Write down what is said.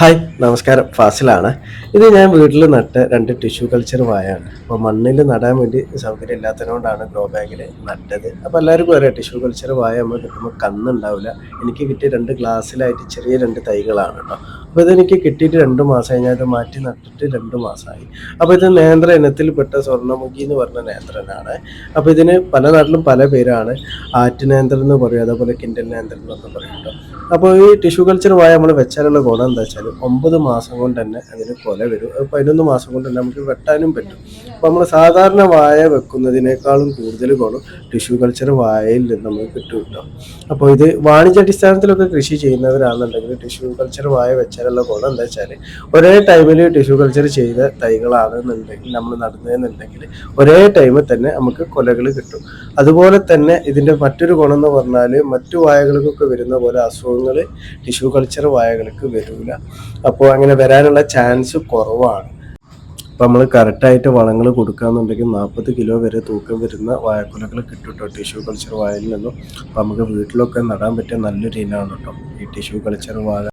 Hi നമസ്കാരം. ഫാസിലാണ്. ഇത് ഞാൻ വീട്ടിൽ നട്ട് രണ്ട് ടിഷ്യൂ കൾച്ചർ വായാണ്. അപ്പോൾ മണ്ണിൽ നടാൻ വേണ്ടി സൗകര്യം ഇല്ലാത്തതുകൊണ്ടാണ് ഗ്രോ ബാഗിൽ നട്ടത്. അപ്പോൾ എല്ലാവർക്കും അറിയാം ടിഷ്യൂ കൾച്ചർ വായ നമ്മൾ കിട്ടുമ്പോൾ കന്നുണ്ടാവില്ല. എനിക്ക് കിട്ടിയ രണ്ട് ഗ്ലാസ്സിലായിട്ട് ചെറിയ രണ്ട് തൈകളാണ് കേട്ടോ അപ്പോൾ ഇതെനിക്ക് കിട്ടിയിട്ട് രണ്ട് മാസമായി. ഞാൻ ഇത് മാറ്റി നട്ടിട്ട് രണ്ട് മാസമായി. അപ്പോൾ ഇത് നേന്ത്ര ഇനത്തിൽപ്പെട്ട സ്വർണമുഖി എന്ന് പറഞ്ഞ നേന്ത്രനാണ്. അപ്പോൾ ഇതിന് പല നാട്ടിലും പല പേരാണ്. ആറ്റുനേന്ത്രം എന്ന് പറയും അതേപോലെ കിൻഡൽ നേന്ത്രം എന്നൊക്കെ പറയുന്നുണ്ട് അപ്പോൾ ഈ ടിഷ്യൂ കൾച്ചർ പോയാൽ നമ്മൾ വെച്ചാലുള്ള ഗുണം എന്താ വെച്ചാൽ ഒമ്പത് മാസം കൊണ്ട് തന്നെ അതിന് കൊല വരും. പതിനൊന്ന് മാസം കൊണ്ട് തന്നെ നമുക്ക് വെട്ടാനും പറ്റും. അപ്പോൾ നമ്മൾ സാധാരണ വായ വെക്കുന്നതിനേക്കാളും കൂടുതൽ ഗുണം ടിഷ്യൂ കൾച്ചർ വായയിൽ നിന്ന് നമുക്ക് കിട്ടും കേട്ടോ. അപ്പോൾ ഇത് വാണിജ്യാടിസ്ഥാനത്തിലൊക്കെ കൃഷി ചെയ്യുന്നവരാണെന്നുണ്ടെങ്കിൽ ടിഷ്യൂ കൾച്ചർ വായ വെച്ചാലുള്ള ഗുണം എന്താ വെച്ചാൽ ഒരേ ടൈമിൽ ടിഷ്യൂ കൾച്ചർ ചെയ്ത തൈകളാണെന്നുണ്ടെങ്കിൽ നമ്മൾ നടന്നതെന്നുണ്ടെങ്കിൽ ഒരേ ടൈമിൽ തന്നെ നമുക്ക് കൊലകൾ കിട്ടും. അതുപോലെ തന്നെ ഇതിന്റെ മറ്റൊരു ഗുണം എന്ന് പറഞ്ഞാൽ മറ്റു വായകൾക്കൊക്കെ വരുന്ന പോലെ അസുഖങ്ങൾ ടിഷ്യൂ കൾച്ചർ വായകൾക്ക് വരില്ല അപ്പോൾ അങ്ങനെ വരാനുള്ള ചാൻസ് കുറവാണ്. അപ്പോൾ നമ്മൾ കറക്റ്റായിട്ട് വളങ്ങൾ കൊടുക്കുകയെന്നുണ്ടെങ്കിൽ നാൽപ്പത് കിലോ വരെ തൂക്കം വരുന്ന വാഴക്കുലകൾ കിട്ടും കേട്ടോ ടിഷ്യൂ കൾച്ചർ വായയിൽ നിന്നും. അപ്പോൾ നമുക്ക് വീട്ടിലൊക്കെ നടാൻ പറ്റിയ നല്ലൊരു ഇനമാണ് കേട്ടോ ഈ ടിഷ്യൂ കൾച്ചർ വാഴ.